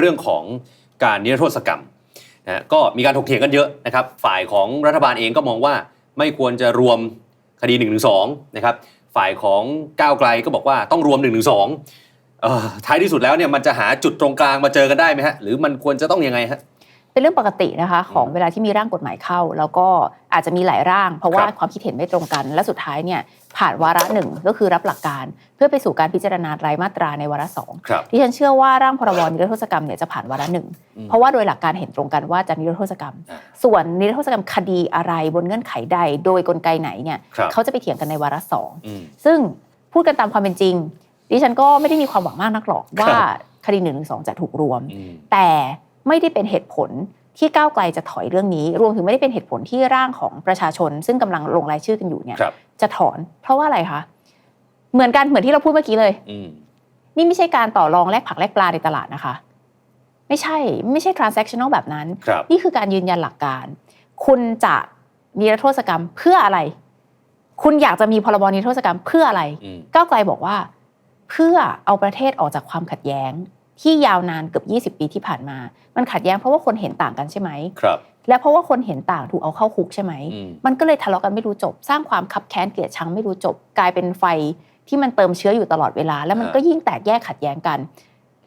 เรื่องของการนิรโทษกรรมนะฮะก็มีการถกเถียงกันเยอะนะครับ ฝ่ายของรัฐบาลเองก็มองว่าไม่ควรจะรวมคดี1นึนะครับ ฝ่ายของก้าวไกลก็บอกว่าต้องรวม1นึเอ่อท้ายที่สุดแล้วเนี่ยมันจะหาจุดตรงกลางมาเจอกันได้ไหมฮะหรือมันควรจะต้องยังไงฮะเป็นเรื่องปกตินะคะของเวลาที่มีร่างกฎหมายเข้า แล้วก็อาจจะมีหลายร่าง เพราะว่าครับความคิดเห็นไม่ตรงกันและสุดท้ายเนี่ย ผ่านวาระหนึ่งก็คือรับหลักการเพื่อไปสู่การพิจารณารายมาตราในวาระสองครับที่ฉันเชื่อว่าร่างพรบนิรโทษกรรมเนี่ยจะผ่านวาระหนึ่งอืมเพราะว่าโดยหลักการเห็นตรงกันว่าจะนิรโทษกรรมอ่าส่วนนิรโทษกรรมคดีอะไรบนเงื่อนไขใด โดยกลไกไหนเนี่ยครับเขาจะไปเถียงกันในวาระสองอืมซึ่งพูดกันตามความเป็นจริง ดิฉันก็ไม่ได้มีความหวังมากนักหรอกว่าคดีหนึ่งสองจะถูกรวมอืมแต่ไม่ได้เป็นเหตุผลที่ก้าวไกลจะถอยเรื่องนี้ รวมถึงไม่ได้เป็นเหตุผลที่ร่างของประชาชน ซึ่งกำลังลงรายชื่อกันอยู่เนี่ยครับ จะถอน เพราะว่าอะไรคะเหมือนกันเหมือนที่เราพูดเมื่อกี้เลยอืมนี่ไม่ใช่การต่อรองแลกผักแลกปลาในตลาดนะคะ ไม่ใช่ไม่ใช่ transactional แบบนั้นครับนี่คือการยืนยันหลักการ คุณจะนิรโทษกรรมเพื่ออะไร คุณอยากจะมีพรบนิรโทษกรรมเพื่ออะไรอืมก้าวไกลบอกว่า เพื่อเอาประเทศออกจากความขัดแย้งที่ยาวนานเกือบ 20 ปีที่ผ่านมา มันขัดแย้งเพราะว่าคนเห็นต่างกันใช่ไหมครับ และเพราะว่าคนเห็นต่างถูกเอาเข้าคุกใช่ไหมอืมมันก็เลยทะเลาะกันไม่รู้จบ สร้างความคับแค้นเกลียดชังไม่รู้จบ กลายเป็นไฟที่มันเติมเชื้ออยู่ตลอดเวลา แล้วมันก็ยิ่งแตกแยกขัดแย้งกัน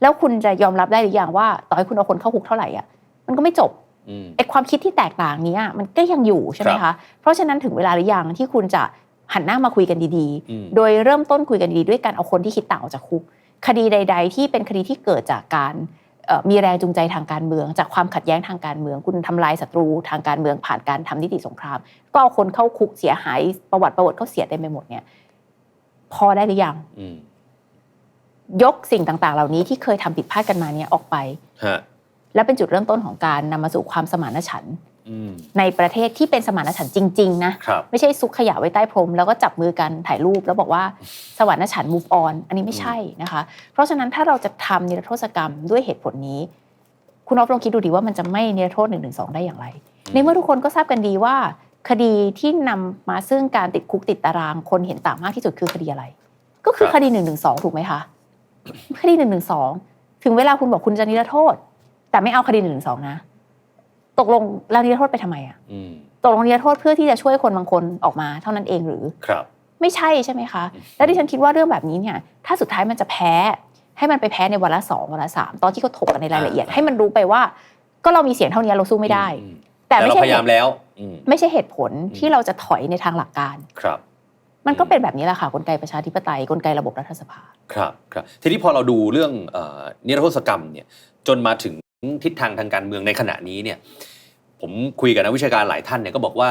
แล้วคุณจะยอมรับได้หรือยังว่า ต่อให้คุณเอาคนเข้าคุกเท่าไหร่อะมันก็ไม่จบอืมไอ้ความคิดที่แตกต่างเนี้ยมันก็ยังอยู่ใช่ไหมครัคะบเพราะฉะนั้นถึงเวลาหรือยังที่คุณจะหันหน้ามาคุยกันดีอืมๆโดยเริ่มต้นคุยกันดีๆด้วยการเอาคนที่คิดต่างออกจากคุก คดีใด ๆ ที่เป็นคดีที่เกิดจากการเอ่อ มีแรงจูงใจทางการเมือง จากความขัดแย้งทางการเมือง คุณทำลายศัตรูทางการเมืองผ่านการทำนิติสงคราม ก็เอาคนเข้าคุกเสียหายประวัติประวัติเขาเสียเต็มไปหมดเนี่ยพอได้หรือยังอืมยกสิ่งต่างๆ เหล่านี้ที่เคยทำผิดพลาดกันมาเนี่ยออกไปฮะและเป็นจุดเริ่มต้นของการนำมาสู่ความสมานฉันท์อืม ในประเทศที่เป็นสมานฉันท์จริง ๆ นะครับไม่ใช่ซุกขยะไว้ใต้พรม แล้วก็จับมือกันถ่ายรูป แล้วบอกว่าสวรรค์ฉันท์ move on อันนี้ไม่ใช่นะคะ เพราะฉะนั้นถ้าเราจะทำนิรโทษกรรมด้วยเหตุผลนี้ คุณออฟลองคิดดูดีว่ามันจะไม่นิรโทษหนึ่งหนึ่งสองได้อย่างไร ในเมื่อทุกคนก็ทราบกันดีว่า คดีที่นำมาซึ่งการติดคุกติดตารางคนเห็นต่างมากที่สุดคือคดีอะไร ก็คือครับคดีหนึ่งหนึ่งสองถูกไหมคะคดีหนึ่งหนึ่งสองถึงเวลาคุณบอกคุณจะนิรโทษ แต่ไม่เอาคดีหนึ่งหนึ่งสองนะ ตกลงแล้วนิรโทษไปทำไมอะอืมตกลงนิรโทษเพื่อที่จะช่วยคนบางคนออกมาเท่านั้นเองหรือครับ ไม่ใช่ใช่ไหมคะอืมแล้วดิฉันคิดว่าเรื่องแบบนี้เนี่ยถ้าสุดท้ายมันจะแพ้ ให้มันไปแพ้ในวาระสองวาระสามตอนที่เขาถกกันในรายละเอียด ให้มันรู้ไปว่า ก็เรามีเสียงเท่านี้เราสู้ไม่ได้อืมแต่แต่ไม่เราใช่พยายามแล้วอืมไม่ใช่เหตุผลอืมที่เราจะถอยในทางหลักการครับมันก็เป็นแบบนี้แหละค่ะกลไกประชาธิปไตยกลไกระบบรัฐสภา ครับครับทีนี้พอเราดูเรื่องเอ่อนิรโทษกรรมเนี่ยจนมาถึง ทิศทางทางการเมืองในขณะนี้เนี่ยผมคุยกับนักวิชาการหลายท่านเนี่ยก็บอกว่า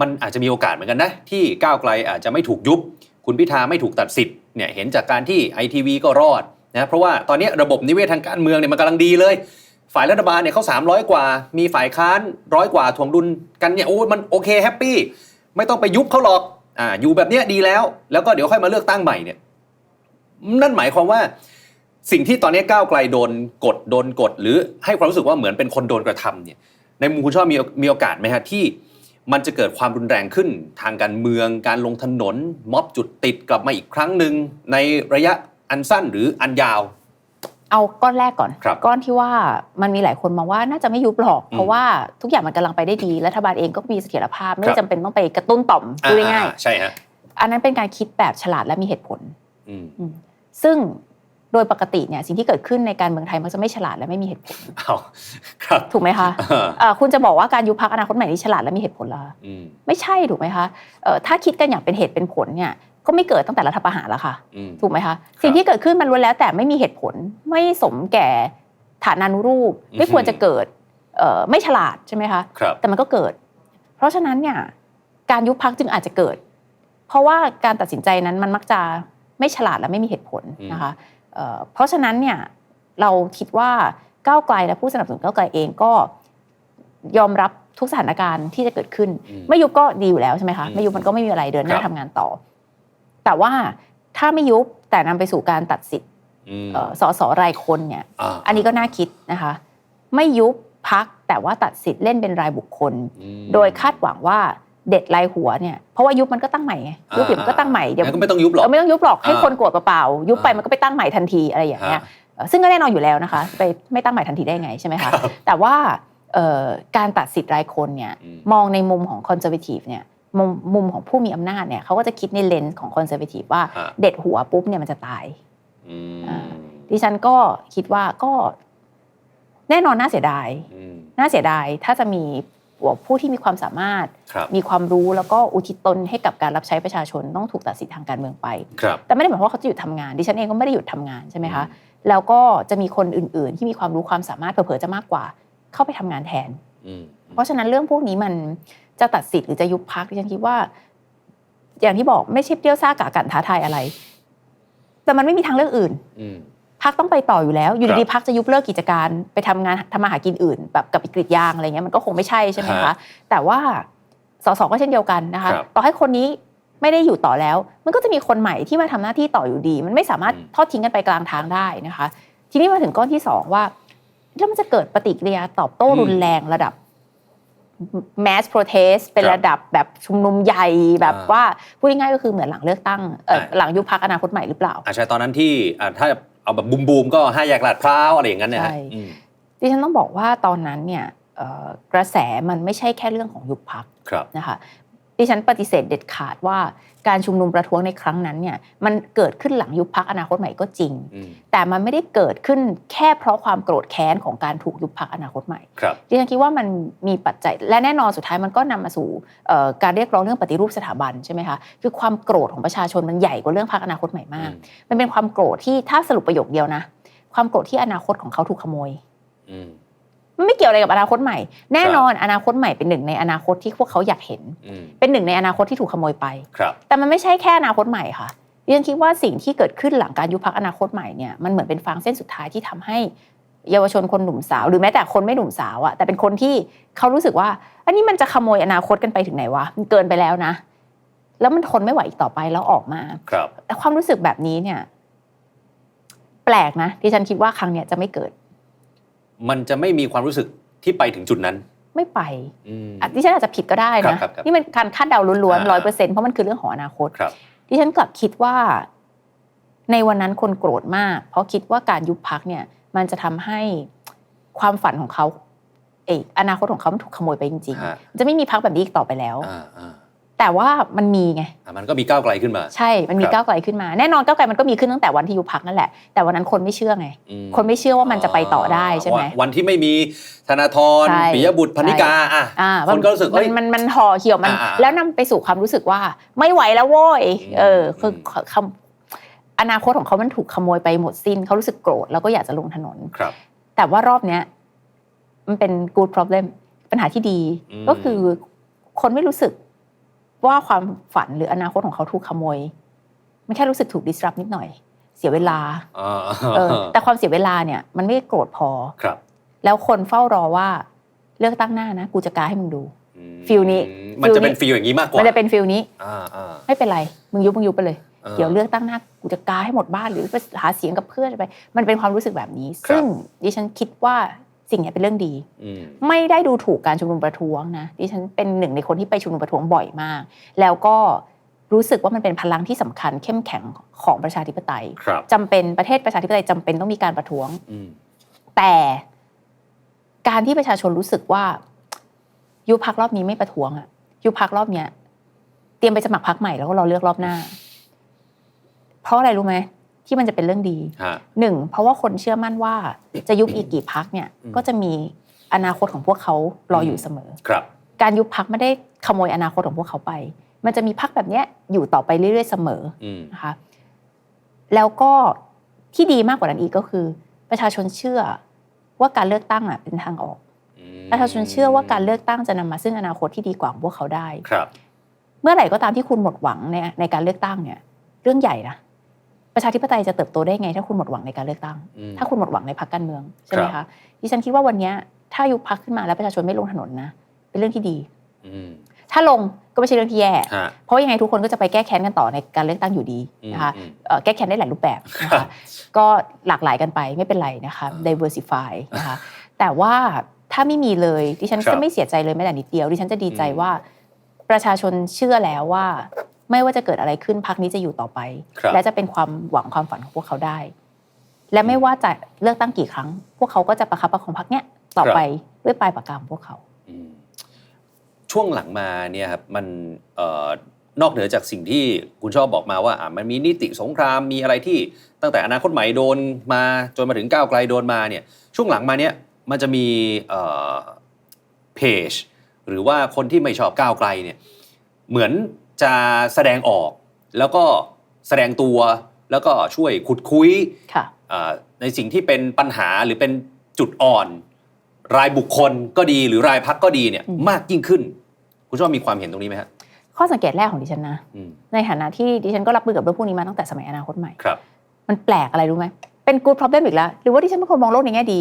มันอาจจะมีโอกาสเหมือนกันนะ ที่ก้าวไกลอาจจะไม่ถูกยุบ คุณพิธาไม่ถูกตัดสิทธิ์เนี่ยเห็นจากการที่ไอทีวีก็รอดนะเพราะว่าตอนนี้ระบบนิเวศทางการเมืองเนี่ยมันกำลังดีเลย ฝ่ายรัฐบาลเนี่ยเขา 300 กว่า มีฝ่ายค้านร้อยกว่าถ่วงดุลกันเนี่ยโอ้มันโอเคแฮปปี้ไม่ต้องไปยุบเขาหรอกอ่าอยู่แบบเนี้ยดีแล้ว แล้วก็เดี๋ยวค่อยมาเลือกตั้งใหม่เนี่ยนั่นหมายความว่า สิ่งที่ตอนนี้ก้าวไกลโดนกดโดนกด หรือให้ความรู้สึกว่าเหมือนเป็นคนโดนกระทำเนี่ยในมุมคุณชอบมีมีโอกาสไหมฮะที่มันจะเกิดความรุนแรงขึ้นทางการเมืองการลงถนน ม็อบจุดติดกลับมาอีกครั้งหนึ่งในระยะอันสั้นหรืออันยาว เอาก้อนแรกก่อนครับก้อนที่ว่ามันมีหลายคนมองว่าน่าจะไม่ยุบหรอกอืมเพราะว่าทุกอย่างมันกำลังไปได้ดีรัฐบาลเองก็มีเสถียรภาพ ไม่ครัได้บจำเป็นต้องไปกระตุ้นต่อมพูดง่ายอ่ใช่ฮะๆอันนั้นเป็นการคิดแบบฉลาดและมีเหตุผลอืมอืมซึ่ง โดยปกติเนี่ยสิ่งที่เกิดขึ้นในการเมืองไทยมักจะไม่ฉลาดและไม่มีเหตุผลเอาครับถูกไหมคะอ่าเอ่อคุณจะบอกว่าการยุบพักอนาคตใหม่นี่ฉลาดและมีเหตุผลเหรออืมไม่ใช่ถูกไหมคะเอ่อถ้าคิดกันอย่างเป็นเหตุเป็นผลเนี่ยก็ไม่เกิดตั้งแต่รัฐประหารแล้วค่ะอืมถูกไหมคะสิ่งที่เกิดขึ้นมันล้วนแล้วแต่ไม่มีเหตุผลไม่สมแก่ฐานานุรูป ไม่ควรจะเกิดเอ่อไม่ฉลาดใช่ไหมคะครับแต่มันก็เกิด เพราะฉะนั้นเนี่ยการยุบพักจึงอาจจะเกิด เพราะว่าการตัดสินใจนั้นมันมักจะไม่ฉลาดและไม่มีเหตุผลนะคะ เอ่อเพราะฉะนั้นเนี่ยเราคิดว่าก้าวไกลและผู้สนับสนุนก้าวไกลเองก็ยอมรับทุกสถานการณ์ที่จะเกิดขึ้นอืมไม่ยุบก็ดีอยู่แล้วใช่ไหมคะอืมไม่ยุบมันก็ไม่มีอะไรเดินหน้าครับทำงานต่อ แต่ว่าถ้าไม่ยุบแต่นำไปสู่การตัดสิทธิ์อืมเอ่อสสรายคนเนี่ยาอันนี้ก็น่าคิดนะคะ ไม่ยุบพักแต่ว่าตัดสิทธิ์เล่นเป็นรายบุคคลอืมโดยคาดหวังว่า เด็ดรายหัวเนี่ยเพราะว่ายุบมันก็ตั้งใหม่ไงยุบเดี๋ยวมันก็ตั้งใหม่เดี๋ยวงั้นก็ไม่ต้องยุบหรอกเออไม่ต้องยุบหรอกให้อ่าคนโกรธเปล่าๆยุบไปอ่ามัมันก็ไปตั้งใหม่ทันทีอะไรอย่างเงี้ยฮะเอ่อซึ่งก็แน่นอนอยู่แล้วนะคะ ไปไม่ตั้งใหม่ทันทีได้ไงใช่ไหมคะครับแต่ว่าเอ่อการตัดสิทธิ์รายคนเนี่ยอืมมองในมุมของคอนเซอร์วทีฟเนี่ยมุมมุมของผู้มีอำนาจเนี่ยเขาก็จะคิดในเลนส์ของคอนเซอร์วทีฟว่าฮะเด็ดหัวปุ๊บเนี่ยมันจะตายอืมอ่าดิฉันก็คิดว่าก็แน่นอนน่าเสียดายอืมน่าเสียดายถ้าจะมี ผู้ที่มีความสามารถครับมีความรู้แล้วก็อุทิศตนให้กับการรับใช้ประชาชนต้องถูกตัดสิทธิ์ทางการเมืองไปครับแต่ไม่ได้หมายความว่าเขาจะหยุดทำงาน ดิฉันเองก็ไม่ได้หยุดทำงานใช่ไหมคะแล้วก็จะมีคนอื่นๆ ที่มีความรู้ความสามารถเผลอๆจะมากกว่า เข้าไปทำงานแทนอืมเพราะฉะนั้นเรื่องพวกนี้มันจะตัดสิทธิ์หรือจะยุบพักดิฉันคิดว่า อย่างที่บอกไม่ใช่เปรี้ยวซ่ากากันท้าทายอะไร แต่มันไม่มีทางเลือกอื่นอืม พักต้องไปต่ออยู่แล้ว อยู่ครับดีๆพักจะยุบเลิกกิจการไปทำงานทำมาหากินอื่น แบบกับอีกกรีดยางอะไรเงี้ยมันก็คงไม่ใช่ใช่ไหมฮะคะแต่ว่าสสก็เช่นเดียวกันนะคะครับต่อให้คนนี้ไม่ได้อยู่ต่อแล้ว มันก็จะมีคนใหม่ที่มาทำหน้าที่ต่ออยู่ดี มันไม่สามารถอืมทอดทิ้งกันไปกลางทางได้นะคะ ทีนี้มาถึงก้อนที่สองว่าแล้วมันจะเกิดปฏิกิริยาตอบโต้รุนแรงระดับ mass protest เป็นครับระดับแบบชุมนุมใหญ่แบบอ่าว่าพูดง่ายๆก็คือเหมือนหลังเลือกตั้งเอ่ออ่าหลังยุบพักอนาคตใหม่หรือเปล่าอาใช่ตอนนั้นที่อ่าถ้า เอาแบบบูมบูมๆก็ห้าแยกลาดพร้าวอะไรอย่างนั้นเนี่ยฮะใช่อืมดิฉันต้องบอกว่าตอนนั้นเนี่ยเอ่อกระแสมันไม่ใช่แค่เรื่องของยุบพักครับนะคะดิฉันปฏิเสธเด็ดขาดว่า การชุมนุมประท้วงในครั้งนั้นเนี่ยมันเกิดขึ้นหลังยุบพักอนาคตใหม่ก็จริงอืมแต่มันไม่ได้เกิดขึ้นแค่เพราะความโกรธแค้นของการถูกยุบพักอนาคตใหม่ครับดิฉันคิดว่ามันมีปัจจัยและแน่นอนสุดท้ายมันก็นำมาสู่เอ่อการเรียกร้องเรื่องปฏิรูปสถาบันใช่ไหมคะคือความโกรธของประชาชนมันใหญ่กว่าเรื่องพักอนาคตใหม่มาก มันเป็นความโกรธที่ถ้าสรุปประโยคเดียวนะ ความโกรธที่อนาคตของเขาถูกขโมยอืมมัน ไม่เกี่ยวอะไรกับอนาคตใหม่ แน่นอนอนาคตใหม่เป็นหนึ่งในอนาคตที่พวกเขาอยากเห็นอืมเป็นหนึ่งในอนาคตที่ถูกขโมยไปครับแต่มันไม่ใช่แค่อนาคตใหม่ค่ะดิฉันคิดว่าสิ่งที่เกิดขึ้นหลังการยุบพักอนาคตใหม่เนี่ยมันเหมือนเป็นฟางเส้นสุดท้ายที่ทำให้เยาวชนคนหนุ่มสาว หรือแม้แต่คนไม่หนุ่มสาวอะแต่เป็นคนที่เขารู้สึกว่า อันนี้มันจะขโมยอนาคตกันไปถึงไหนวะมันเกินไปแล้วนะ แล้วมันทนไม่ไหวอีกต่อไปแล้วออกมาครับแต่ความรู้สึกแบบนี้เนี่ย แปลกนะที่ฉันคิดว่าครั้งเนี้ยจะไม่เกิด มันจะไม่มีความรู้สึกที่ไปถึงจุดนั้น ไม่ไปอืมอะดิฉันอาจจะผิดก็ได้ครันะบครับครับนี่มันการคาดเดาล้วนๆร้อยอ่าเปอร์เซ็นต์เพราะมันคือเรื่องของอนาคตครับดิฉันกลับคิดว่า ในวันนั้นคนโกรธมาก เพราะคิดว่าการยุบพักเนี่ย มันจะทำให้ความฝันของเขาเอกอนาคตของเขามันถูกขโมยไปจริงฮะๆจะไม่มีพักแบบนี้อีกต่อไปแล้วอ่าอ่า แต่ว่ามันมีไงอ่ามันก็มีก้าวไกลขึ้นมา ใช่ มันมีครับก้าวไกลขึ้นมา แน่นอนก้าวไกลมันก็มีขึ้นตั้งแต่วันที่ยุบพักนั่นแหละ แต่วันนั้นคนไม่เชื่อไงอืมคนไม่เชื่อว่ามันจะไปต่อได้ใช่ไหมว่าวันที่ไม่มีธนาธรใช่ปิยบุตรพนิกาอะอ่าคนก็รู้สึกมัเอ้ยนมันมันห่อเหี่ยวมันอ่าอ่าแล้วนำไปสู่ความรู้สึกว่า ไม่ไหวแล้วโว้ยอืมเออคืออืมคำอนาคตของเขามันถูกขโมยไปหมดสิ้นเขารู้สึกโกรธแล้วก็อยากจะลงถนนครับ แต่ว่ารอบเนี้ยมันเป็น good problem ปัญหาที่ดีอืมก็คือคนไม่รู้สึก ว่าความฝันหรืออนาคตของเขาถูกขโมย มันแค่รู้สึกถูก disrupt นิดหน่อย เสียเวลาอ่าเออแต่ความเสียเวลาเนี่ย มันไม่ได้โกรธพอครับ แล้วคนเฝ้ารอว่าเลือกตั้งหน้านะ กูจะกาให้มึงดูอืมฟิลนี้ มันจะเป็นฟิฟีลลนี้อย่างนี้มากกว่า มันจะเป็นฟิลนี้อ่าอ่าไม่เป็นไร มึงยุบมึงยุบไปเลยอ่าเดี๋ยวเลือกตั้งหน้ากูจะกาให้หมดบ้านหรือไปหาเสียงกับเพื่อนไป มันเป็นความรู้สึกแบบนี้ครับซึ่งดิฉันคิดว่า สิ่งเนี้ยเป็นเรื่องดีอืมไม่ได้ดูถูกการชุมนุมประท้วงนะดิฉันเป็นหนึ่งในคนที่ไปชุมนุมประท้วงบ่อยมาก แล้วก็รู้สึกว่ามันเป็นพลังที่สำคัญเข้มแข็งของประชาธิปไตยครับจำเป็นประเทศประชาธิปไตยจำเป็นต้องมีการประท้วงอืมแต่การที่ประชาชนรู้สึกว่ายุบพักรอบนี้ไม่ประท้วงอะยุบพักรอบเนี้ยเตรียมไปสมัครพักใหม่แล้วก็รอเลือกรอบหน้า เพราะอะไรรู้ไหม ที่มันจะเป็นเรื่องดีฮะหนึ่งเพราะว่าคนเชื่อมั่นว่าจะยุบอีกกี่พักเนี่ยอืมก็จะมีอนาคตของพวกเขารออยู่เสมอครับการยุบพักไม่ได้ขโมยอนาคตของพวกเขาไป มันจะมีพักแบบเนี้ยอยู่ต่อไปเรื่อยๆเสมออืมนะคะแล้วก็ที่ดีมากกว่านั้นอีกก็คือ ประชาชนเชื่อว่าการเลือกตั้งอะเป็นทางออกอืมประชาชนเชื่อว่าการเลือกตั้งจะนำมาซึ่งอนาคตที่ดีกว่าของพวกเขาได้ครับ เมื่อไหร่ก็ตามที่คุณหมดหวังในในการเลือกตั้งเนี่ย เรื่องใหญ่นะ ประชาธิปไตยจะเติบโตได้ไง ถ้าคุณหมดหวังในการเลือกตั้งอืมถ้าคุณหมดหวังในพรรคการเมืองใช่ไหมครัคะบดิฉันคิดว่าวันเนี้ยถ้ายุบพักขึ้นมาแล้วประชาชนไม่ลงถนนนะ เป็นเรื่องที่ดีอืมถ้าลงก็ไม่ใช่เรื่องที่แย่ฮะเพราะยังไงทุกคนก็จะไปแก้แค้นกันต่อในการเลือกตั้งอยู่ดีนะคะอืมเอ่อแก้แค้นได้หลายรูปแบบนะครัคะบก็หลากหลายกันไปไม่เป็นไรนะคะอ่า diversify นะคะแต่ว่าถ้าไม่มีเลยดิฉันครับจะไม่เสียใจเลยแม้แต่นิดเดียวดิฉันจะดีใจอืมว่าประชาชนเชื่อแล้วว่า ไม่ว่าจะเกิดอะไรขึ้นพักนี้จะอยู่ต่อไปครับและจะเป็นความหวังความฝันของพวกเขาได้ และไม่ว่าจะเลือกตั้งกี่ครั้ง พวกเขาก็จะประคับประคองพักเนี้ยต่อไปด้วยปลายปากกาของพวกเขาอืมช่วงหลังมาเนี่ยครับมันเอ่อนอกเหนือจากสิ่งที่คุณชอบบอกมาว่าอะมันมีนิติสงครามมีอะไรที่ตั้งแต่อนาคตใหม่โดนมาจนมาถึงก้าวไกลโดนมาเนี่ยช่วงหลังมาเนี่ยมันจะมีเอ่อเพจหรือว่าคนที่ไม่ชอบก้าวไกลเนี่ยเหมือน จะแสดงออก แล้วก็แสดงตัวแล้วก็ช่วยขุดคุยค่ะอ่าในสิ่งที่เป็นปัญหาหรือเป็นจุดอ่อน รายบุคคลก็ดีหรือรายพักก็ดีเนี่ยอืมมากยิ่งขึ้น คุณชอบมีความเห็นตรงนี้ไหมฮะข้อสังเกตแรกของดิฉันนะอืมในฐานะที่ดิฉันก็รับมือกับเรื่องพวกนี้มาตั้งแต่สมัยอนาคตใหม่ครับ มันแปลกอะไรรู้ไหมเป็น good problem อีกแล้ว หรือว่าดิฉันเป็นคนมองโลกในแง่ดี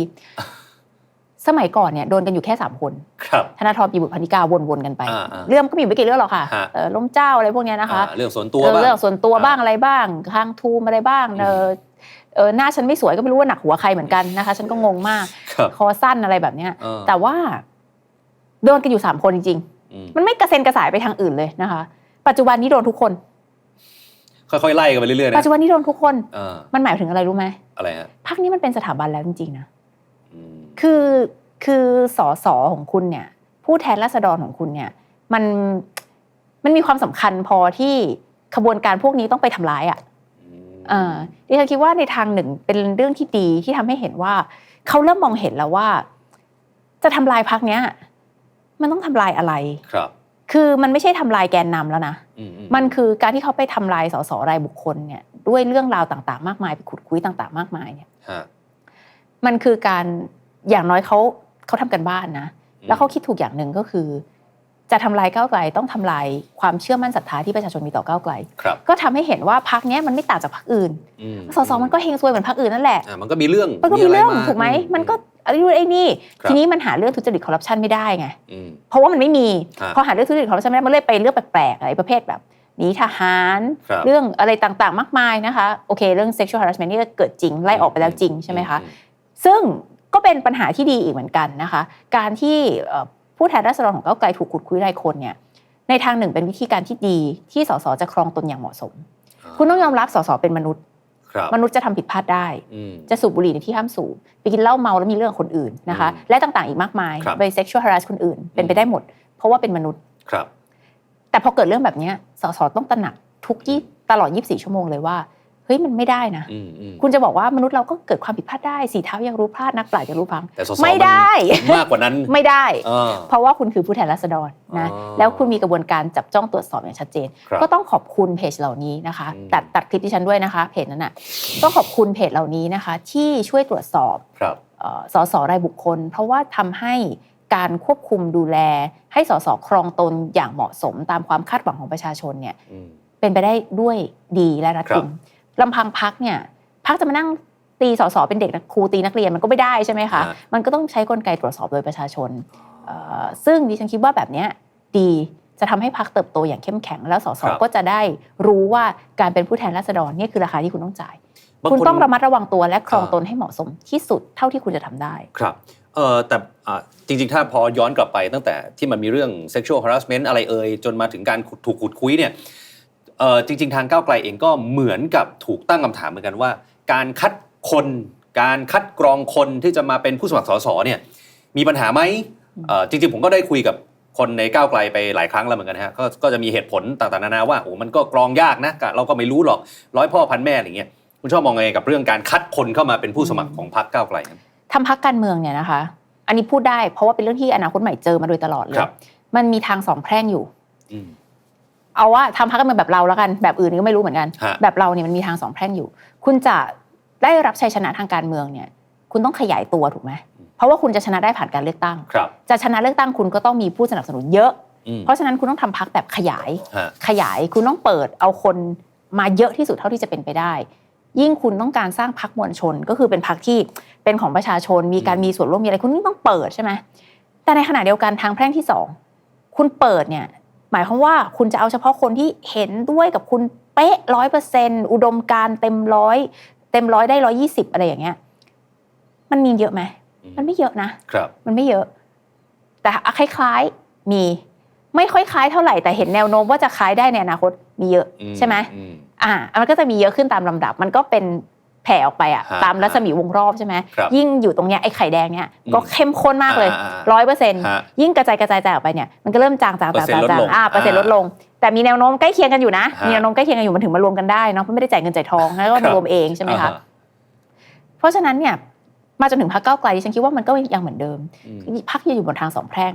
สมัยก่อนเนี่ยโดนกันอยู่แค่สามคนครับธนาธรปีบุตรพนิกาวนๆกันไปอ่าอ่าเรื่องก็มีไม่กี่เรื่องหรอกค่ะฮะเอ่อล้มเจ้าอะไรพวกเนี้ยนะคะอ่าเรื่องส่วนตัวเออบ้างเรื่องส่วนตัวอ่าบ้างอะไรบ้างทางทูมอะไรบ้างเออเออหน้าฉันไม่สวยก็ไม่รู้ว่าหนักหัวใครเหมือนกันนะคะ ฉันก็งงมากครับคอสั้นอะไรแบบเนี้ยเออแต่ว่าโดนกันอยู่สามคนจริงอืมๆมันไม่กระเซ็นกระสายไปทางอื่นเลยนะคะ ปัจจุบันนี้โดนทุกคน ค่อยๆไล่กันไปเรื่อยๆนะปัจจุบันนี้โดนทุกคนเออมันหมายถึงอะไรรู้ไหมอะไรฮะพักนี้มันเป็นสถาบันแล้วจริงๆนะอืม คือคือสอสอของคุณเนี่ย ผู้แทนราษฎรของคุณเนี่ย มันมันมีความสำคัญพอที่ขบวนการพวกนี้ต้องไปทำร้ายอะอืมเอ่าดิฉันคิดว่าในทางหนึ่งเป็นเรื่องที่ดีที่ทำให้เห็นว่าเขาเริ่มมองเห็นแล้วว่า จะทำลายพักเนี้ย มันต้องทำลายอะไรครับ คือมันไม่ใช่ทำลายแกนนำแล้วนะอือืมันคือการที่เขาไปทำลายสสรายบุคคลเนี่ย ด้วยเรื่องราวต่าง ๆ มากมายไปขุดคุยต่าง ๆ มากมายเนี่ยฮะมันคือการ อย่างน้อยเขาเขาทำกันบ้านนะอืมแล้วเขาคิดถูกอย่างหนึ่งก็คือ จะทำลายก้าวไกลต้องทำลายความเชื่อมั่นศรัทธาที่ประชาชนมีต่อก้าวไกลครับก็ทำให้เห็นว่าพักนี้ยมันไม่ต่างจากพักอื่นอืมสสมันก็เฮงซวยเหมือนพักอื่นนั่นแหละอ่ามันก็มีเรื่อง มันก็มีเรื่องะาถูกไหมอืมันก็ไอ้นู่นไอ้นี่ครับทีนี้มันหาเรื่องทุจริตคอร์รัปชันไม่ได้ไงอืมเพราะว่ามันไม่มีฮะพอหาเรื่องทุจริตคอร์รัปชันไม่ได้ มันเลยไปเรื่องแปลกๆอะไรประเภทแบบหนีทหารครับเรื่องอะไรต่างๆ มากมายนะคะ โอเค เรื่อง sexual harassment นี่ก็เกิดจริง ไล่ออกไปแล้วจริงใช่ไหมคะอืซึ่ง ก็เป็นปัญหาที่ดีอีกเหมือนกันนะคะ การที่เอ่อผู้แทนราษฎรของก้าวไกลถูกขุดคุยรายคนเนี่ยในทางหนึ่งเป็นวิธีการที่ดีที่สสจะครองตนอย่างเหมาะสม คุณต้องยอมรับสสเป็นมนุษย์ครับมนุษย์จะทำผิดพลาดได้อืมจะสูบบุหรี่ในที่ห้ามสูบไปกินเหล้าเมาแล้วมีเรื่องกับคนอื่นนะคะอืมและต่างๆอีกมากมายครับไป sexual harass คนอื่น เป็นไปได้หมด เพราะว่าเป็นมนุษย์ครับ แต่พอเกิดเรื่องแบบเนี้ยสสต้องตระหนักทุกยี่ตลอด 24 ชั่วโมงเลยว่าเฮ้ยมันไม่ได้นะอืมอืมคุณจะบอกว่ามนุษย์เราก็เกิดความผิดพลาดได้สีเท้ายังรู้พลาดนักปราชญ์ยังรู้พังแต่สสไม่ได้นมากกว่านั้นไม่ได้เออเพราะว่าคุณคือผู้แทนราษฎรนะอ๋อแล้วคุณมีกระบวนการจับจ้องตรวจสอบอย่างชัดเจนครับก็ต้องขอบคุณเพจเหล่านี้นะคะอืมตัดตัดคลิปที่ฉันด้วยนะคะเพจนั้นน่ะต้องขอบคุณเพจเหล่านี้นะคะ ที่ช่วยตรวจสอบครับเอ่อสสรายบุคคล เพราะว่าทำให้การควบคุมดูแล ให้สสครองตนอย่างเหมาะสม ตามความคาดหวังของประชาชนเนี่ยอืมเป็นไปได้ด้วยดีและรัดกุมครับ ลำพังพักเนี่ยพักจะมานั่งตีสสเป็นเด็กนักครูตีนักเรียนมันก็ไม่ได้ใช่ไหมคะฮะมันก็ต้องใช้กลไกตรวจสอบโดยประชาชนเอ่อซึ่งดิฉันคิดว่าแบบเนี้ยดีจะทำให้พักเติบโตอย่างเข้มแข็ง แล้วสสครับก็จะได้รู้ว่าการเป็นผู้แทนราษฎรเนี่ยคือราคาที่คุณต้องจ่ายบางคุณนต้องระมัดระวังตัวและครองอ่าตนให้เหมาะสมที่สุดเท่าที่คุณจะทำได้ ครับเออแต่อ่าจริงๆ ถ้าพอย้อนกลับไปตั้งแต่ที่มันมีเรื่อง sexual harassment อะไรเอ่ยจนมาถึงการขุดถูกขุดคุยเนี่ย เออจริง ๆ ทางก้าวไกลเองก็เหมือนกับถูกตั้งคำถามเหมือนกันว่า การคัดคนการคัดกรองคนที่จะมาเป็นผู้สมัครสสเนี่ยมีปัญหาไหมเอ่อจริงๆ ผมก็ได้คุยกับคนในก้าวไกลไปหลายครั้งแล้วเหมือนกันฮะก็ก็จะมีเหตุผลต่างๆนานาว่าโอ้มันก็กรองยากนะเราก็ไม่รู้หรอกร้อยพ่อพันแม่อะไรเงี้ยคุณชอบมองไงกับเรื่องการคัดคนเข้ามาเป็นผู้สมัครของพรรคก้าวไกลครับทำพักการเมืองเนี่ยนะคะ อันนี้พูดได้เพราะว่าเป็นเรื่องที่อนาคตใหม่เจอมาโดยตลอดเลยครับมันมีทางสองแพร่งอยู่อืม เอาว่าทำพักการเมืองแบบเราแล้วกัน แบบอื่นก็ไม่รู้เหมือนกัน ฮะ แบบเราเนี่ยมันมีทางสองแพร่งอยู่ คุณจะได้รับชัยชนะทางการเมืองเนี่ย คุณต้องขยายตัวถูกไหมเพราะว่าคุณจะชนะได้ผ่านการเลือกตั้ง ครับจะชนะเลือกตั้งคุณก็ต้องมีผู้สนับสนุนเยอะ อืมเพราะฉะนั้นคุณต้องทำพักแบบขยาย ฮะ ขยายคุณต้องเปิดเอาคนมาเยอะที่สุดเท่าที่จะเป็นไปได้ ยิ่งคุณต้องการสร้างพักมวลชนก็คือเป็นพักที่เป็นของประชาชนมีการมีส่วนร่วมมีอะไรคุณยิ่งต้องเปิดใช่ไหมแต่ในขณะเดียวกันทางแพร่งที่สองคุณเปิดเนี่ย หมายความว่าคุณจะเอาเฉพาะคนที่เห็นด้วยกับคุณเป๊ะร้อยเปอร์เซ็นอุดมการณ์เต็มร้อยเต็มร้อยได้ร้อยยี่สิบอะไรอย่างเงี้ย มันมีเยอะไหมอืมมันไม่เยอะนะครับ มันไม่เยอะ แต่คล้ายๆมีไม่ค่อยคล้ายเท่าไหร่แต่เห็นแนวโน้มว่าจะคล้ายได้ในอนาคตมีเยอะอืใช่ไหมอืมอ่า มันก็จะมีเยอะขึ้นตามลำดับ มันก็เป็น แผ่ออกไปอะฮะตามรัศมีวงรอบใช่ไหมครับยิ่งอยู่ตรงเนี้ยไอ้ไข่แดงเนี่ยก็อืมเข้มข้นมากเลยอ่าร้อยเปอร์เซ็นต์ฮะยิ่งกระจายกระจายออกไปเนี่ยมันก็เริ่มจางจางเปอจาร์งเซ็นต์จางลดลงอ่าเปอร์เซ็นต์ลดลง แต่มีแนวโน้มใกล้เคียงกันอยู่นะฮะมีแนวโน้มใกล้เคียงกันอยู่มันถึงมารวมกันได้เนาะเพราะไม่ได้จ่ายเงินจ่ายทองแล้วก็ครัมาบรวมเองใช่ไหมคะอ่าฮเพราะฉะนั้นเนี่ยมาจนถึงพรรคก้าวไกลดิฉันคิดว่ามันก็ยังเหมือนเดิมอืมพรรคยังอยู่บนทางสองแพร่ง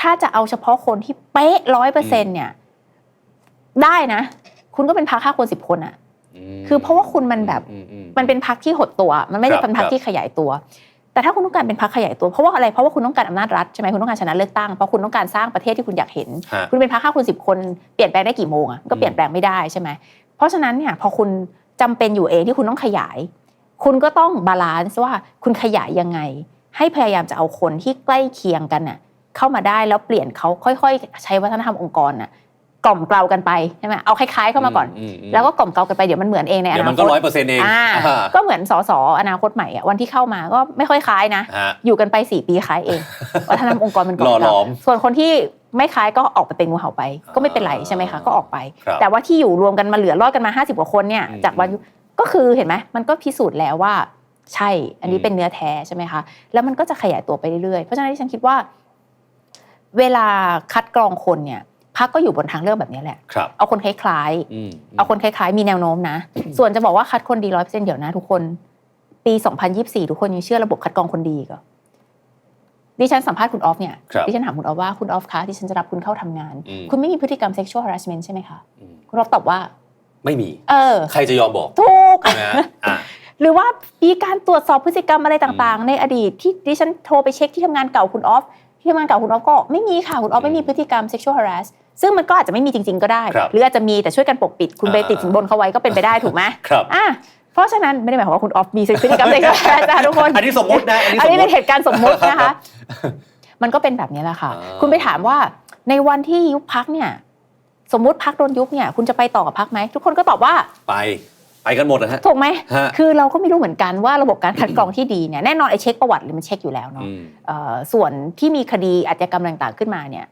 ถ้าจะเอาเฉพาะคนที่เป๊ะร้อยเปอร์เซ็นต์เนี่ยได้นะ คุณก็เป็นพรรคห้าคนสิบคนอะม คือเพราะว่าคุณมันแบบอือืมันเป็นพรรคที่หดตัว มันไม่ได้ครับเป็นพรรคครับที่ขยายตัว แต่ถ้าคุณต้องการเป็นพรรคขยายตัวเพราะว่าอะไรเพราะว่าคุณต้องการอำนาจรัฐใช่ไหมคุณต้องการชนะเลือกตั้งเพราะคุณต้องการสร้างประเทศที่คุณอยากเห็นฮะคุณเป็นพรรคห้าคนสิบคนเปลี่ยนแปลงได้กี่โมงอะก็เปลี่ยนแปลงไม่ได้ใช่ไหมเพราะฉะนั้นเนี่ยพอคุณจำเป็นอยู่เองที่คุณต้องขยาย คุณก็ต้องบาลานซ์ว่าคุณขยายยังไง ให้พยายามจะเอาคนที่ใกล้เคียงกันน่ะเข้ามาได้แล้วเปลี่ยนเขาค่อย ๆ ใช้วัฒนธรรมองค์กรน่ะ กล่อมเกลากันไปใช่ไหมเอาคล้ายๆเข้ามาก่อนมมแล้วก็กล่อมเกลากันไปเดี๋ยวมันเหมือนเองในอเดี๋ยวนามันคก็ตร้อยเปอร์เซ็นต์เองอ่าอ่าก็เหมือนสสอนาคตใหม่อะวันที่เข้ามาก็ไม่ค่อยคล้ายนะฮะอยู่กันไปสี่ปีคล้ายเองวัฒนธรรมองค์กรมันก่หล่อหลเกาอมส่วนคนที่ไม่คล้ายก็ออกไปเป็นงูเห่าไป ก็ไม่เป็นไรใช่ไหมคะก็ออกไปครับแต่ว่าที่อยู่รวมกันมาเหลือรอดกันมา 50กว่าคนเนี่ยอืมจากวันยุก็คือเห็นไหมมันก็พิสูจน์แล้วว่าใช่ อันนี้อืมเป็นเนื้อแท้ใช่ไหมคะ แล้วมันก็จะขยายตัวไปเรื่อยๆ เพราะฉะนั้นที่ฉันคิดว่า เวลาคัดกรองคนเนี่ย พักก็อยู่บนทางเลือกแบบนี้แหละครับเอาคนคล้ายอืมๆเอาคนคล้ายๆ มีแนวโน้มนะ ส่วนจะบอกว่าคัดคนดีร้อยเปอร์เซ็นต์เดี๋ยวนะทุกคน ปี 2024 ทุกคนยังเชื่อระบบคัดกรองคนดีก็ดิฉันสัมภาษณ์คุณออฟเนี่ยครับดิฉันถามคุณออฟว่าคุณออฟคะดิฉันจะรับคุณเข้าทำงานอืมคุณไม่มีพฤติกรรม sexual harassment ใช่ไหมคะอืมคุณออฟตอบว่า ไม่มี เออ ใครจะยอมบอกถูกนะฮะอะหรือว่ามีการตรวจสอบพฤติกรรมอะไรต่างๆ ในอดีตที่ดิฉันโทรไปเช็คที่ทำงานเก่าคุณออฟที่ทำงานเก่าคุณออฟก็ไม่มีค่ะคุณออฟไม่มีพฤติกรรม sexual harass ซึ่งมันก็อาจจะไม่มีจริง ๆก็ได้ครับหรืออาจจะมีแต่ช่วยกันปกปิดคุณไปอ่าติดสินบนเขาไว้ก็เป็นไปได้ถูกไหมครับอะเพราะฉะนั้นไม่ได้หมายความว่าคุณออฟมีพฤติกรรม sexual harass นะคะทุกคนอันนี้สมมตินะอันนี้อันสมนี้มเป็นติเหตุการณ์สมมุตินะคะ มันก็เป็นแบบนี้แหละค่ะอ่าคุณไปถามว่าในวันที่ยุบพักเนี่ย สมมุติพักโดนยุบเนี่ย คุณจะไปต่อกับพักไหมทุกคนก็ตอบว่าไปไปกันหมดนะฮะถูกไหมฮะคือเราก็ไม่รู้เหมือนกันว่าระบบการคัดกรองที่ดีเนี่ยแน่นอนไอ้เช็คประวัติเลยมันเช็คอยู่แล้วเนาะอืมเอ่อส่วนที่มีคดีอาชญากรรมต่างๆขึ้นมาเนี่ย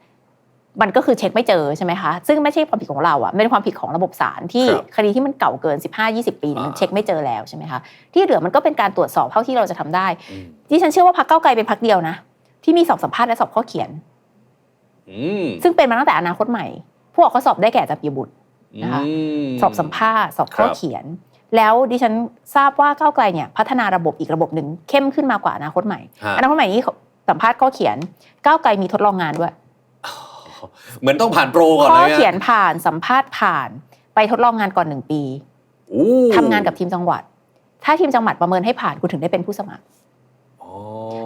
มันก็คือเช็คไม่เจอใช่ไหมคะซึ่งไม่ใช่ความผิดของเราอะไม่เป็นความผิดของระบบศาลที่ครับคดีที่มันเก่าเกิน 15-20 ปีเนี่ยมันอ่าเช็คไม่เจอแล้วใช่ไหมคะที่เหลือมันก็เป็นการตรวจสอบเท่าที่เราจะทำได้อืมดิฉันเชื่อว่าพรรคเก้าวไกลเป็นพรรคเดียวนะ ที่มีสอบสัมภาษณ์และสอบข้อเขียนอืมซึ่งเป็นมาตั้งแต่อนาคตใหม่ พวกเขาสอบได้แก่อาจารย์ปิยบุตรนะคะมสอบสัมภาษณ์สอบข้อครับเขียน แล้วดิฉันทราบว่าก้าวไกลเนี่ยพัฒนาระบบอีกระบบหนึ่งเข้มขึ้นมากว่าอนาคตใหม่ฮะอนาคตใหม่นี้สัมภาษณ์ข้อเขียนก้าวไกลมีทดลองงานด้วย เหมือนต้องผ่านโปรก่อนข้อเลยอะเขียนผ่านสัมภาษณ์ผ่าน ไปทดลองงานก่อนหนึ่งปีอู้ทำงานกับทีมจังหวัด ถ้าทีมจังหวัดประเมินให้ผ่านคุณถึงได้เป็นผู้สมัครอ๋อ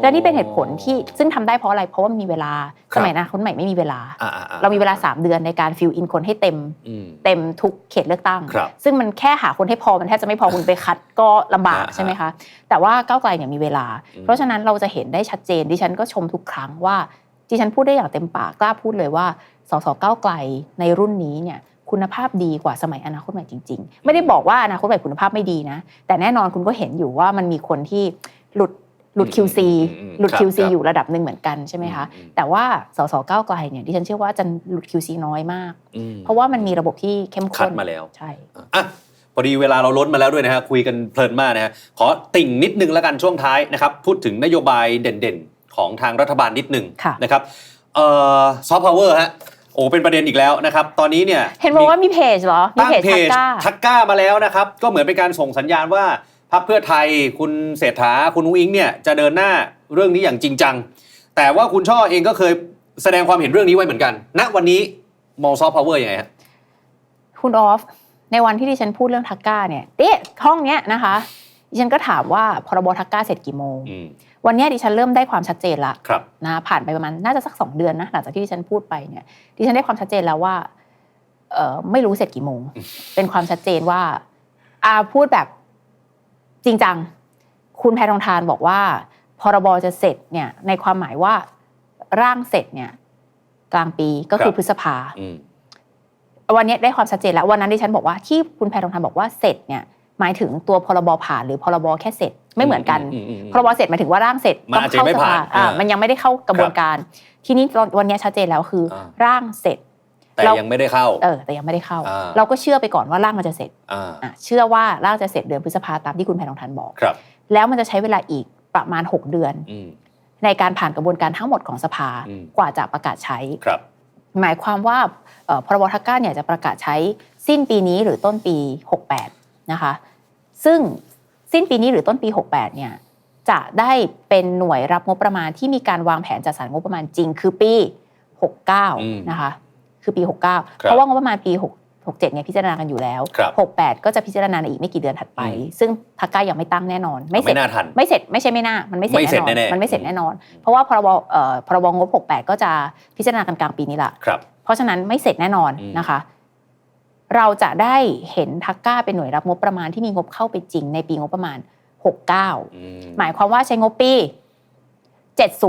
และนี่เป็นเหตุผลที่ซึ่งทำได้เพราะอะไร เพราะว่ามีเวลาครับสมัยอนาคตใหม่ไม่มีเวลาอ่อ่อ่เรามีเวลา 3 เดือนในการฟิลอินคนให้เต็มอืมเต็มทุกเขตเลือกตั้งครับซึ่งมันแค่หาคนให้พอมันแทบจะไม่พอคุณไปคัดก็ลำบากอ่าใช่ไหมคะแต่ว่าก้าวไกลเนี่ยมีเวลาอืมเพราะฉะนั้นเราจะเห็นได้ชัดเจนดิฉันก็ชมทุกครั้งว่า ดิฉันพูดได้อย่างเต็มปากกล้าพูดเลยว่าสสก้าวไกลในรุ่นนี้เนี่ยคุณภาพดีกว่าสมัยอนาคตใหม่จริง ๆ ไม่ได้บอกว่าอนาคตใหม่คุณภาพไม่ดีนะ แต่แน่นอนคุณก็เห็นอยู่ว่ามันมีคนที่หลุดหลุด QC อืมหลุดครับ QC ครับอยู่ระดับหนึ่งเหมือนกันใช่ไหมคะอืมแต่ว่าสสก้าวไกลเนี่ยดิฉันเชื่อว่าจะหลุด QC น้อยมากอืมเพราะว่ามันมีระบบที่เข้มคัข้ดนมาแล้วใช่อะพอดีเวลาเราล้นมาแล้วด้วยนะฮะคุยกันเพลินมากนะฮะขอติ่งนิดนึงแล้วกันช่วงท้ายนะครับพูดถึงนโยบายเด่นๆ ของทางรัฐบาลนิดนึงค่ะนะครับเอ่อซอฟต์พาวเวอร์ฮะโอ้เป็นประเด็นอีกแล้วนะครับ ตอนนี้เนี่ยเห็นบอกว่ามีเพจเหรอมีตั้งเพจเพทักจก้าทักก้ามาแล้วนะครับ ก็เหมือนเป็นการส่งสัญญาณว่าพรรคเพื่อไทยคุณเศรษฐาคุณอุ้งอิงเนี่ยจะเดินหน้าเรื่องนี้อย่างจริงจัง แต่ว่าคุณช่อเองก็เคยแสดงความเห็นเรื่องนี้ไว้เหมือนกัน ณวันนี้มองซอฟต์พาวเวอร์ยังไงฮะคุณออฟในวันที่ดิฉันพูดเรื่องทักก้าเนี่ยเอ๊ะห้องเนี้ยนะคะ ดิฉันก็ถามว่าพรบทักก้าเสร็จกี่โมงอืมวันเนี้ยดิฉันเริ่มได้ความชัดเจนละครับนะผ่านไปประมาณน่าจะสักสองเดือนนะหลังจากที่ดิฉันพูดไปเนี่ยดิฉันได้ความชัดเจนแล้วว่าเออไม่รู้เสร็จกี่โมง เป็นความชัดเจนว่าอาพูดแบบจริงจัง คุณแพทองทานบอกว่า พรบจะเสร็จเนี่ยในความหมายว่าร่างเสร็จเนี่ย กลางปีก็คือครับพฤษภาอืมวันนี้ได้ความชัดเจนแล้ววันนั้นดิฉันบอกว่าที่คุณแพทองทานบอกว่าเสร็จเนี่ย หมายถึงตัวพรบผ่านหรือพรบแค่เสร็จไม่เหมือนกันอืมอืมอืมพรบเสร็จหมายถึงว่าร่างเสร็จมันอาจจะไม่ผ่านอ่าอ่ามัมันยังไม่ได้เข้ากระบวนการ ทีนี้ตอนวันนี้ชัดเจนแล้วคืออ่าร่างเสร็จแต่เรายังไม่ได้เข้า เออ แต่ยังไม่ได้เข้าอ่าเราก็เชื่อไปก่อนว่าร่างมันจะเสร็จอ่าอะเชื่อว่าร่างจะเสร็จเดือนพฤษภาตามที่คุณแพทองทานบอกครับ แล้วมันจะใช้เวลาอีกประมาณ 6 เดือนอืมในการผ่านกระบวนการทั้งหมดของสภาอืมกว่าจะประกาศใช้ครับ หมายความว่าเอ่อพรบทักก้าเนี่ยจะประกาศใช้สิ้นปีนี้หรือต้นปี 68 นะคะ ซึ่งสิ้นปีนี้หรือต้นปี 68 เนี่ยจะได้เป็นหน่วยรับงบประมาณที่มีการวางแผนจัดสรรงบประมาณจริงคือปีอืม69 นะคะ คือปี 69ครับเพราะว่างบประมาณปี6 67 เนี่ยพิจารณากันอยู่แล้วครับ68 ก็จะพิจารณาในอีกไม่กี่เดือนถัดไปอืมซึ่งทักก้ายังไม่ตั้งแน่นอน ไม่เสร็จไม่น่าทันไม่เสร็จไม่ใช่ไม่น่า มันไม่เสร็จไม่เสร็จแน่นอนแน่ๆมันไม่เสร็จแน่นอน เพราะว่าพรบเอ่อพรบงบ 68 ก็จะพิจารณากันกลางปีนี้แหละครับเพราะฉะนั้นไม่เสร็จแน่นอนอืมนะคะ เราจะได้เห็นทักก้าเป็นหน่วยรับงบประมาณที่มีงบเข้าไปจริงในปีงบประมาณ 69อืมหมายความว่าใช้งบปี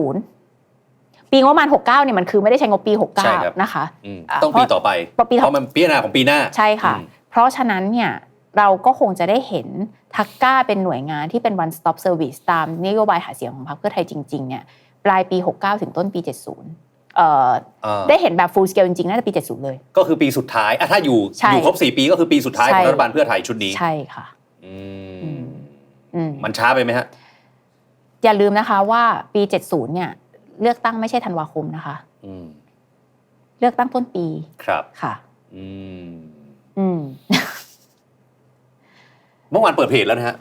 70 ปีงบประมาณ 69เนี่ยมันคือไม่ได้ใช้งบปีใช่ครับ69 นะคะอืมอะต้องปีต่อไปเพราะปีต่อเพราะมันพิจารณาของปีหน้าใช่ค่ะอืมเพราะฉะนั้นเนี่ยเราก็คงจะได้เห็นทักก้าเป็นหน่วยงานที่เป็น one stop service ตามนโยบายหาเสียงของพรรคเพื่อไทยจริงๆเนี่ยปลายปี 69 ถึงต้นปี 70เอ่ออ่า ได้เห็นแบบ full scale จริงๆ น่าจะปี 70 เลย ก็คือปีสุดท้ายอะถ้าอยู่ใช่อยู่ครบสี่ปีก็คือปีสุดท้ายใช่ของรัฐบาลเพื่อไทยชุดนี้ ใช่ค่ะอือืมมอืมมันช้าไปไหมฮะ อย่าลืมนะคะว่าปี 70 เนี่ย เลือกตั้งไม่ใช่ธันวาคมนะคะอืมเลือกตั้งต้นปีครับค่ะ อืม อืม เมื่อวานเปิดเพจแล้วนะฮะ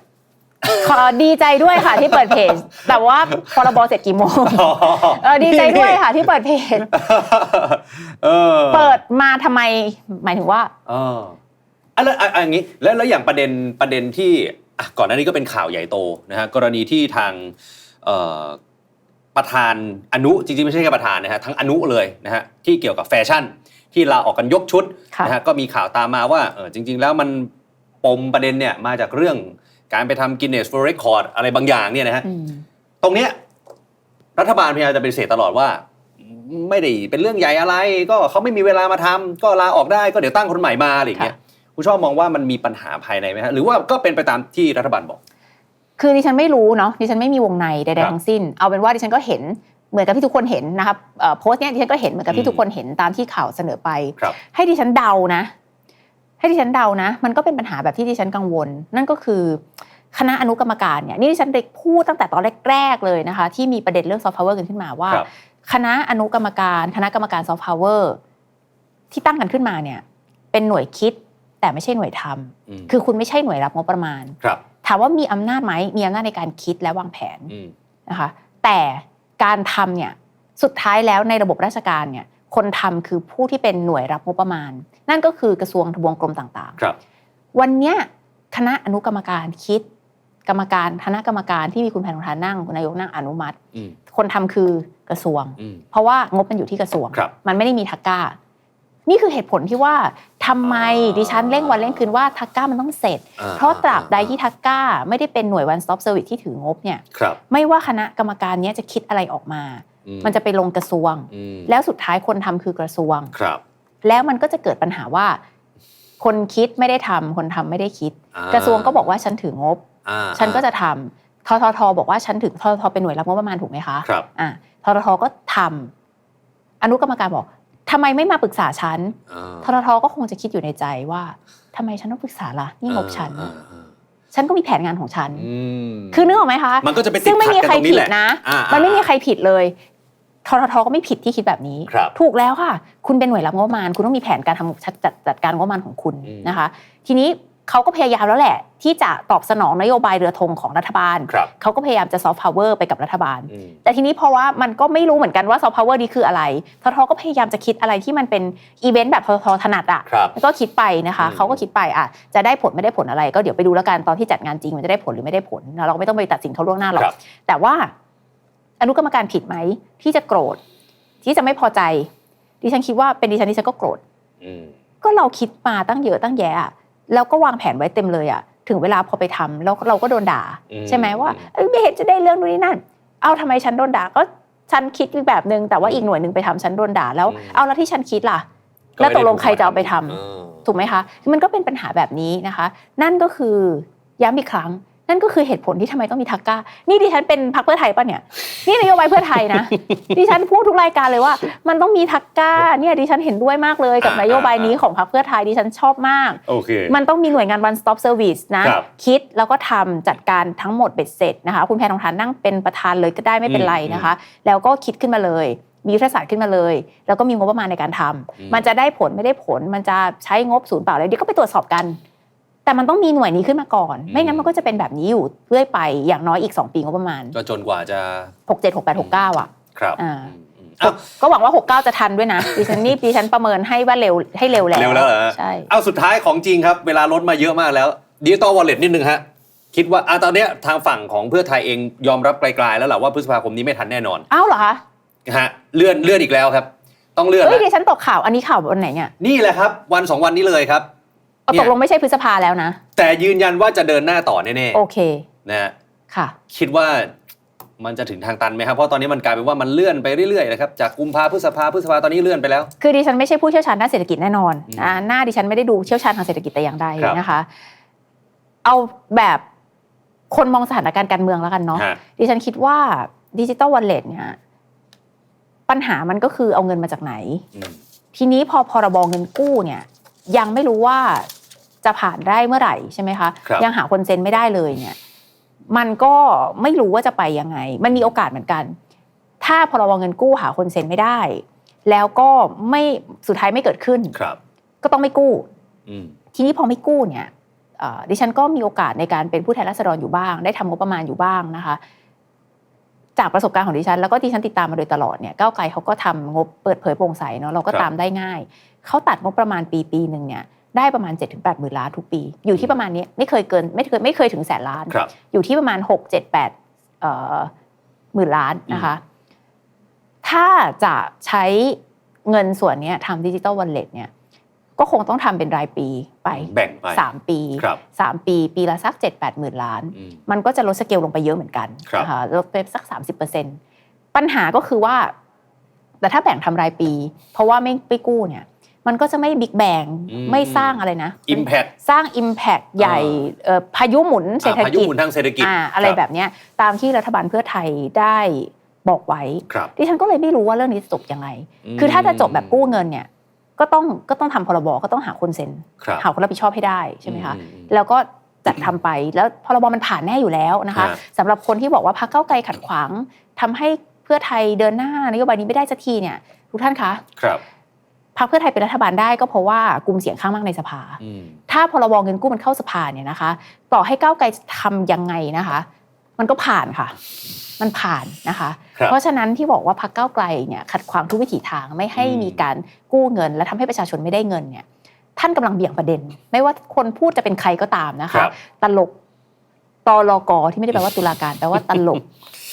ขอดีใจด้วยค่ะที่เปิดเพจ แต่ว่าพรบเสร็จกี่โมงเออดีใจด้วยค่ะที่เปิดเพจเออเปิดมาทำไมหมายถึงว่าเอออะแล้วอะอะอย่างนี้แล้วแล้วอย่างประเด็นประเด็นที่อะก่อนหน้านี้ก็เป็นข่าวใหญ่โตนะฮะกรณีที่ทางเอ่อประธานอนุจริงๆไม่ใช่แค่ประธานนะฮะทั้งอนุเลยนะฮะที่เกี่ยวกับแฟชั่น ที่ลาออกกันยกชุดค่ะนะฮะก็มีข่าวตามมาว่าเออจริง ๆ แล้วมันปมประเด็นเนี่ยมาจากเรื่อง การไปทำ Guinness World Record อะไรบางอย่างเนี่ยนะฮะอืมตรงเนี้ยรัฐบาลพยายามจะเป็นเสธตลอดว่า ไม่ได้เป็นเรื่องใหญ่อะไร ก็เขาไม่มีเวลามาทำก็ลาออกได้ก็เดี๋ยวตั้งคนใหม่มาอะไรอย่างเงี้ยคุณชอบมองว่ามันมีปัญหาภายในไหมฮะหรือว่าก็เป็นไปตามที่รัฐบาลบอก คือดิฉันไม่รู้เนาะดิฉันไม่มีวงในใดครับๆทั้งสิ้น เอาเป็นว่าดิฉันก็เห็นเหมือนกับที่ทุกคนเห็นนะครับเอ่อโพสต์เนี้ยดิฉันก็เห็นเหมือนกับอืที่มทุกคนเห็นตามที่ข่าวเสนอไปครับให้ดิฉันเดานะ ให้ดิฉันเดานะ มันก็เป็นปัญหาแบบที่ดิฉันกังวล นั่นก็คือ คณะอนุกรรมการเนี่ยนี่ดิฉันได้พูดตั้งแต่ตอนแรกๆเลยนะคะ ที่มีประเด็นเรื่องซอฟต์พาวเวอร์กันขึ้นมาว่าครับคณะอนุกรรมการ คณะกรรมการซอฟต์พาวเวอร์ที่ตั้งกันขึ้นมาเนี่ย เป็นหน่วยคิดแต่ไม่ใช่หน่วยทำอืมคือคุณไม่ใช่หน่วยรับงบประมาณครับถามว่ามีอำนาจไหมมีอำนาจในการคิดและวางแผนอืมนะคะแต่การทำเนี่ยสุดท้ายแล้วในระบบราชการเนี่ยคนทำคือผู้ที่เป็นหน่วยรับงบประมาณ นั่นก็คือกระทรวงทบวงกรมต่างครับๆวันเนี้ยคณะอนุกรรมการคิด กรรมการคณะกรรมการที่มีคุณแพทองทานนั่งคุณนายกนั่งอนุมัติอืมคนทำคือกระทรวงอืมเพราะว่างบมันอยู่ที่กระทรวงครับมันไม่ได้มีทักก้า นี่คือเหตุผลที่ว่าทำไมอ่าดิฉันเร่งวันเร่งคืนว่าทักก้ามันต้องเสร็จอ่เพราะตราบใดที่ทักก้าไม่ได้เป็นหน่วย one stop service ที่ถืองบเนี่ยครับไม่ว่าคณะกรรมการเนี้ยจะคิดอะไรออกมาอืมันจะไปลงกระทรวงอืมแล้วสุดท้ายคนทำคือกระทรวงครับ แล้วมันก็จะเกิดปัญหาว่า คนคิดไม่ได้ทำคนทำไม่ได้คิดอ่ากระทรวงก็บอกว่าฉันถืองบอ่า ฉันก็จะทำทททบอกว่าฉันถือทททเป็นหน่วยรับงบประมาณถูกไหมคะครับอะทททก็ทำอนุกรรมการบอกทำไมไม่มาปรึกษาฉันอ่าทททก็คงจะคิดอยู่ในใจว่าทำไมฉันต้องปรึกษาล่ะนี่งบฉันอ่าอ่าฉันก็มีแผนงานของฉันอืมคือนึกออกไหมคะมันก็จะไปติดซึ่งไม่มีขัดกันใครตรงนี้ผิแหดละนะอ่ามันไม่มีอ่าใครผิดเลยทททก็ไม่ผิดที่คิดแบบนี้ครับถูกแล้วค่ะ คุณเป็นหน่วยรับงบประมาณ คุณต้องมีแผนการทำจัดจัดจัดการงบประมาณของคุณอืมนะคะ ทีนี้ เขาก็พยายามแล้วแหละ ที่จะตอบสนองนโยบายเรือธงของรัฐบาลครับเขาก็พยายามจะซอฟต์พาวเวอร์ไปกับรัฐบาลอืมแต่ทีนี้เพราะว่ามันก็ไม่รู้เหมือนกันว่าซอฟต์พาวเวอร์นี้คืออะไรททก็พยายามจะคิดอะไรที่มันเป็นอีเวนต์แบบททถนัดอะครับแล้วก็คิดไปนะคะอืมเขาก็คิดไปอะจะได้ผลไม่ได้ผลอะไร ก็เดี๋ยวไปดูแล้วกันตอนที่จัดงานจริงมันจะได้ผลหรือไม่ได้ผล เราก็ไม่ต้องไปตัดสินเขาล่วงหน้าหรอคกรับแต่ว่าอนุกรรมการผิดไหมที่จะโกรธ ที่จะไม่พอใจ ดิฉันคิดว่าเป็นดิฉันดิฉันก็โกรธอืมก็เราคิดมาตั้งเยอะตั้งแยะอะ แล้วก็วางแผนไว้เต็มเลยอะถึงเวลาพอไปทำแล้วเราก็โดนด่าอืมใช่ไหมว่าเอ้ยไม่เห็นจะได้เรื่องนู้นนี่นั่น เอาทำไมฉันโดนด่าก็ฉันคิดอีกแบบนึงแต่ว่าอีกหน่วยหนึ่งไปทำฉันโดนด่าแล้วอืมเอาแล้วที่ฉันคิดล่ะ แล้วตกลงใครจะเอาไปทำเออถูกไหมคะ มันก็เป็นปัญหาแบบนี้นะคะ นั่นก็คือย้ำอีกครั้ง นั่นนั่นก็คือเหตุผลที่ทำไมต้องมีทักก้า นี่ดิฉันเป็นพรรคเพื่อไทยปะเนี่ย นี่นโยบายเพื่อไทยนะ ดิฉันพูดทุกรายการเลยว่า มันต้องมีทักก้า เนี่ยดิฉันเห็นด้วยมากเลยกับอ่านโยบายนี้ของพรรคเพื่อไทยดิฉันชอบมากโอเคมันต้องมีหน่วยงาน one stop service นะครับคิดแล้วก็ทำจัดการทั้งหมดเบ็ดเสร็จนะคะ คุณแพทองทานนั่งเป็นประธานเลยก็ได้ไม่เป็นไรนะคะ แล้วก็คิดขึ้นมาเลยมียุทธศาสตร์ขึ้นมาเลย แล้วก็มีงบประมาณในการทำอืมมันจะได้ผลไม่ได้ผล มันจะใช้งบศูนย์เปล่าอะไรเดี๋ยวก็ไปตรวจสอบกัน แต่มันต้องมีหน่วยนี้ขึ้นมาก่อน ไม่งั้นมันก็จะเป็นแบบนี้อยู่เรื่อยไปอย่างน้อยอีก 2 ปีงบประมาณ ก็จนกว่าจะ 6 7 6 8 6 9 อะ ครับอ่าอืมอืมเอ้าก็หวังว่า 69 จะทันด้วยนะดิฉันนี่ดิฉันประเมินให้ว่าเร็วให้เร็วแล้วเร็วแล้วเหรอฮะใช่เอาสุดท้ายของจริงครับ เวลาลดมาเยอะมากแล้วดิจิตอลวอลเล็ตนิดนึงฮะคิดว่าอะตอนเนี้ยทางฝั่งของเพื่อไทยเองยอมรับไกลๆแล้วแหละว่าพฤษภาคมนี้ไม่ทันแน่นอนอ้าวเหรอคะฮะเลื่อนเลื่อนอีกแล้วครับ ต้องเลื่อนเฮ้ยนะดิฉันตกข่าวอันนี้ข่าววันไหนเนี่ยนี่แหละครับ วันสองวันนี้เลยครับ เอาเนี่ยตกลงไม่ใช่พฤษภาแล้วนะ แต่ยืนยันว่าจะเดินหน้าต่อแน่โอเคๆนะฮะค่ะ คิดว่ามันจะถึงทางตันไหมครับเพราะตอนนี้มันกลายเป็นว่ามันเลื่อนไปเรื่อยๆนะครับจากกุมภาพฤษภาพฤษภาตอนนี้เลื่อนไปแล้ว คือดิฉันไม่ใช่ผู้เชี่ยวชาญด้านเศรษฐกิจแน่นอนอืมอ่าหน้าดิฉันไม่ได้ดูเชี่ยวชาญทางเศรษฐกิจแต่อย่างใดครับนะคะ เอาแบบคนมองสถานการณ์การเมืองแล้วกันเนาะฮะดิฉันคิดว่าดิจิตอลวอลเล็ตเนี่ยปัญหามันก็คือเอาเงินมาจากไหนอืมทีนี้พอพรบเงินกู้เนี่ย ยังไม่รู้ว่าจะผ่านได้เมื่อไหร่ใช่ไหมคะครับยังหาคนเซ็นไม่ได้เลยเนี่ยมันก็ไม่รู้ว่าจะไปยังไง มันมีโอกาสเหมือนกัน ถ้าพรบเงินกู้หาคนเซ็นไม่ได้ แล้วก็ไม่สุดท้ายไม่เกิดขึ้นครับ ก็ต้องไม่กู้อืมทีนี้พอไม่กู้เนี่ยเอ่อดิฉันก็มีโอกาสในการเป็นผู้แทนราษฎรอยู่บ้าง ได้ทำงบประมาณอยู่บ้างนะคะ จากประสบการณ์ของดิฉัน แล้วก็ดิฉันติดตามมาโดยตลอดเนี่ยก้าวไกลเขาก็ทำงบเปิดเผยโปร่งใสเนาะเราก็ครับตามได้ง่ายเขาตัดงบประมาณปีปีหนึ่งเนี่ยได้ประมาณ7จ็ถึงแปดหมื่นล้านทุกปี อยู่ที่ประมาณนี้ไม่เคยเกินไม่เคยไม่เคยถึงแสนล้านครับอยู่ที่ประมาณ 6 7 8เอ่อหมื่นล้านนะคะ ถ้าจะใช้เงินส่วนเนี้ยทำดิจิตอลวอลเล็ตเนี่ย ก็คงต้องทำเป็นรายปีไปแบ่งไปสามปีครับสามปี ปีละสัก7 8หมื่นล้านอืมมันก็จะลดสเกลลงไปเยอะเหมือนกันครับนะคะลดไปสัก30%ปัญหาก็คือว่า แต่ถ้าแบ่งทำรายปี เพราะว่าไม่ไปกู้เนี่ยมันก็จะไม่บิ๊กแบงอืมไม่สร้างอะไรนะ Impact สร้าง Impact ใหญ่เอ่อพายุหมุนเศรษฐอ่าพายุกิจหมุนทางเศรษฐกิจอ่าอะไรคแบบเนี้ยตามที่รัฐบาลเพื่อไทยได้บอกไว้ครับดิฉันก็เลยไม่รู้ว่าเรื่องนี้จะจบยังไงมคือถ้าจะจบแบบกู้เงินเนี่ย ก็ต้องก็ต้องทำพรบก็ต้องหาคนเซ็นครับหาคนรับผิดชอบให้ได้ใช่ไหมคะอือืมแล้วก็จัดทำไปแล้วพรบมันผ่านแน่อยู่แล้วนะคะฮะสำหรับคนที่บอกว่าพรรคเก้าวไกลขัดขวางทำให้เพื่อไทยเดินหน้านโยบายนี้ไม่ได้สักทีเนี่ยทุกท่านคะครับพรรคเพื่อไทยเป็นรัฐบาลได้ก็เพราะว่ากลุ่มเสียงข้างมากในสภาอืมถ้าพรบเงินกู้มันเข้าสภาเนี่ยนะคะ ต่อให้ก้าวไกลทำยังไงนะคะ มันก็ผ่านค่ะ มันผ่านนะคะครับเพราะฉะนั้นที่บอกว่าพรรคก้าวไกลเนี่ยขัดขวางทุกวิถีทางไม่ให้อืมมีการกู้เงิน และทำให้ประชาชนไม่ได้เงินเนี่ยท่านกำลังเบี่ยงประเด็น ไม่ว่าคนพูดจะเป็นใครก็ตามนะครัคะบตลกตลกที่ไม่ได้แปลว่าตุลาการแปลว่าตลก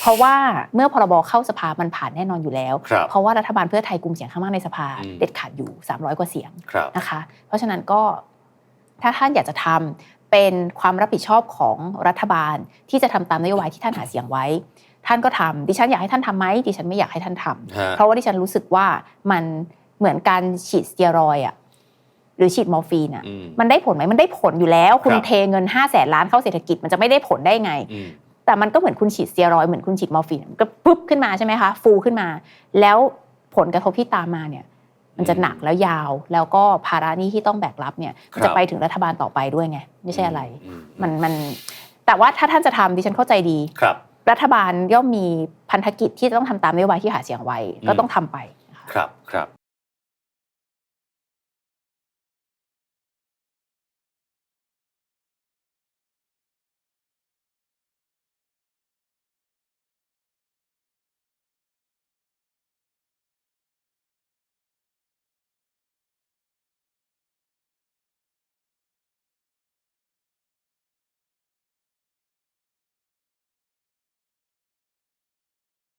เพราะว่าเมื่อพรบเข้าสภามันผ่านแน่นอนอยู่แล้วครับเพราะว่ารัฐบาลเพื่อไทยกลุ่มเสียงข้างมากในสภาอืมเด็ดขาดอยู่ 300 กว่าเสียงครับนะคะ เพราะฉะนั้นก็ถ้าท่านอยากจะทำ เป็นความรับผิดชอบของรัฐบาลที่จะทำตามนโยบายที่ท่านหาเสียงไว้ ท่านก็ทำดิฉันอยากให้ท่านทำไหมดิฉันไม่อยากให้ท่านทำฮะเพราะว่าดิฉันรู้สึกว่ามันเหมือนการฉีดสเตียรอยด์อะหรือฉีดมอร์ฟีนอะอืมมันได้ผลไหมมันได้ผลอยู่แล้ว คุณครับเทเงิน5้าแสนล้านเข้าเศรษฐกิจมันจะไม่ได้ผลได้ไงอืมแต่มันก็เหมือนคุณฉีดสเตียรอยด์เหมือนคุณฉีดมอร์ฟีนมันก็ปุ๊บขึ้นมาใช่ไหมคะฟูขึ้นมา แล้วผลกระทบที่ตามมาเนี่ย มันจะหนักแล้วยาว แล้วก็ภาระหนี้ที่ต้องแบกรับเนี่ยมันครัจะบไปถึงรัฐบาลต่อไปด้วยไงไม่ใช่อะไรอืมมันมันแต่ว่าถ้าท่านจะทำดิฉันเข้าใจดีครับ รัฐบาลย่อมมีพันธกิจที่จะต้องทำตามนโยบายที่หาเสียงไว้ก็อืมต้องทำไปนะคะครับครับ